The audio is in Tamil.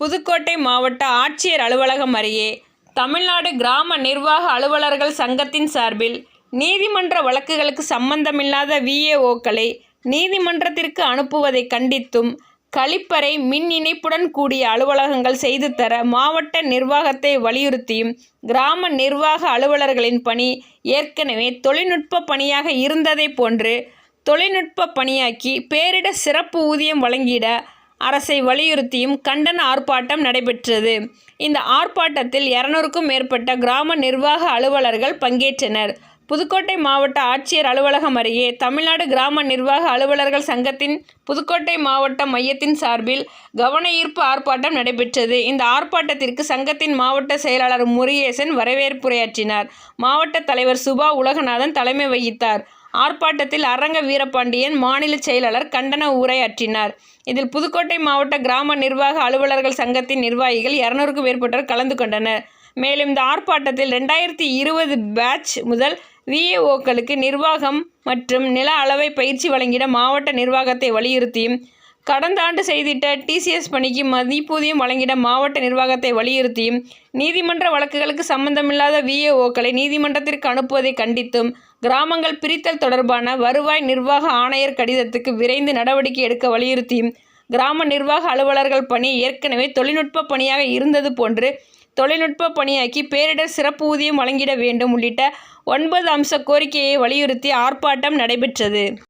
புதுக்கோட்டை மாவட்ட ஆட்சியர் அலுவலகம் அருகே தமிழ்நாடு கிராம நிர்வாக அலுவலர்கள் சங்கத்தின் சார்பில் நீதிமன்ற வழக்குகளுக்கு சம்பந்தமில்லாத விஏஓக்களை நீதிமன்றத்திற்கு அனுப்புவதை கண்டித்தும் கழிப்பறை மின் இணைப்புடன் கூடிய அலுவலகங்கள் செய்து தர மாவட்ட நிர்வாகத்தை வலியுறுத்தியும் கிராம நிர்வாக அலுவலர்களின் பணி ஏற்கனவே தொழில்நுட்ப பணியாக இருந்ததை போன்று தொழில்நுட்ப பணியாக்கி பேரிட சிறப்பு ஊதியம் வழங்கிட அரசை வலியுறுத்தியும் கண்டன ஆர்ப்பாட்டம் நடைபெற்றது. இந்த ஆர்ப்பாட்டத்தில் இருநூறுக்கும் மேற்பட்ட கிராம நிர்வாக அலுவலர்கள் பங்கேற்றனர். புதுக்கோட்டை மாவட்ட ஆட்சியர் அலுவலகம் அருகே தமிழ்நாடு கிராம நிர்வாக அலுவலர்கள் சங்கத்தின் புதுக்கோட்டை மாவட்ட மையத்தின் சார்பில் கவன ஈர்ப்பு ஆர்ப்பாட்டம் நடைபெற்றது. இந்த ஆர்ப்பாட்டத்திற்கு சங்கத்தின் மாவட்ட செயலாளர் முருகேசன் வரவேற்புரையாற்றினார். மாவட்ட தலைவர் சுபா உலகநாதன் தலைமை வகித்தார். ஆர்ப்பாட்டத்தில் அரங்க வீரபாண்டியன் மாநில செயலாளர் கண்டன உரையாற்றினார். இதில் புதுக்கோட்டை மாவட்ட கிராம நிர்வாக அலுவலர்கள் சங்கத்தின் நிர்வாகிகள் இரநூறுக்கும் மேற்பட்டோர் கலந்து கொண்டனர். மேலும் இந்த ஆர்ப்பாட்டத்தில் ரெண்டாயிரத்தி இருபது பேட்ச் முதல் விஏஓக்களுக்கு நிர்வாகம் மற்றும் நில அளவை பயிற்சி வழங்கிட மாவட்ட நிர்வாகத்தை வலியுறுத்தியும் கடந்த ஆண்டு செய்திட்ட டிசிஎஸ் பணிக்கு மதிப்பூதியம் வழங்கிட மாவட்ட நிர்வாகத்தை வலியுறுத்தியும் நீதிமன்ற வழக்குகளுக்கு சம்பந்தமில்லாத விஏஓக்களை நீதிமன்றத்திற்கு அனுப்புவதை கண்டித்தும் கிராமங்கள் பிரித்தல் தொடர்பான வருவாய் நிர்வாக ஆணையர் கடிதத்துக்கு விரைந்து நடவடிக்கை எடுக்க வலியுறுத்தியும் கிராம நிர்வாக அலுவலர்கள் பணி ஏற்கனவே தொழில்நுட்ப பணியாக இருந்தது போன்று தொழில்நுட்ப பணியாக்கி பேரிடர் சிறப்பு ஊதியம் வழங்கிட வேண்டும் உள்ளிட்ட ஒன்பது அம்ச கோரிக்கையை வலியுறுத்தி ஆர்ப்பாட்டம் நடைபெற்றது.